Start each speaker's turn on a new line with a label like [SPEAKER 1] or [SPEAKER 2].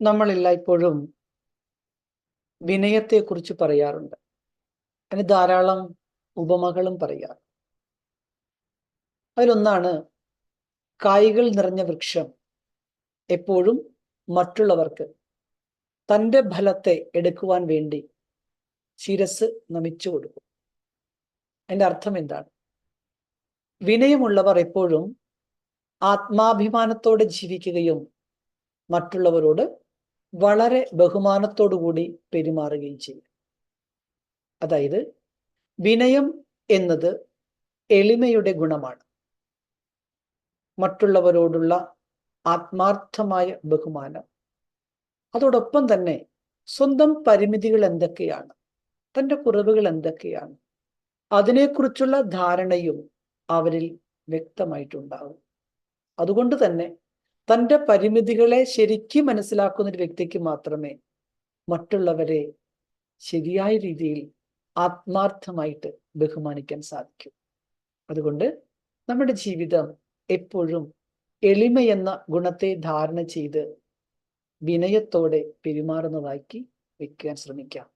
[SPEAKER 1] നമ്മൾ എല്ലായ്പ്പോഴും വിനയത്തെക്കുറിച്ച് പറയാറുണ്ട്. അതിന് ധാരാളം ഉപമകളും പറയാറ് അതിലൊന്നാണ് കായ്കൾ നിറഞ്ഞ വൃക്ഷം എപ്പോഴും മറ്റുള്ളവർക്ക് തന്റെ ഫലത്തെ എടുക്കുവാൻ വേണ്ടി ശിരസ് നമിച്ചു കൊടുക്കും. അതിന്റെ അർത്ഥം എന്താണ്? വിനയമുള്ളവർ എപ്പോഴും ആത്മാഭിമാനത്തോടെ ജീവിക്കുകയും മറ്റുള്ളവരോട് വളരെ ബഹുമാനത്തോടുകൂടി പെരുമാറുകയും ചെയ്യും. അതായത് വിനയം എന്നത് എളിമയുടെ ഗുണമാണ്. മറ്റുള്ളവരോടുള്ള ആത്മാർത്ഥമായ ബഹുമാനം. അതോടൊപ്പം തന്നെ സ്വന്തം പരിമിതികൾ എന്തൊക്കെയാണ്? തന്റെ കുറവുകൾ എന്തൊക്കെയാണ്? അതിനെക്കുറിച്ചുള്ള ധാരണയും അവരിൽ വ്യക്തമായിട്ടുണ്ടാകും. അതുകൊണ്ട് തന്നെ തന്റെ പരിമിതികളെ ശരിക്കും മനസ്സിലാക്കുന്ന ഒരു വ്യക്തിക്ക് മാത്രമേ മറ്റുള്ളവരെ ശരിയായ രീതിയിൽ ആത്മാർത്ഥമായിട്ട് ബഹുമാനിക്കാൻ സാധിക്കൂ. അതുകൊണ്ട് നമ്മുടെ ജീവിതം എപ്പോഴും എളിമയെന്ന ഗുണത്തെ ധാരണ ചെയ്ത് വിനയത്തോടെ പെരുമാറുന്നതാക്കി വയ്ക്കാൻ ശ്രമിക്കാം.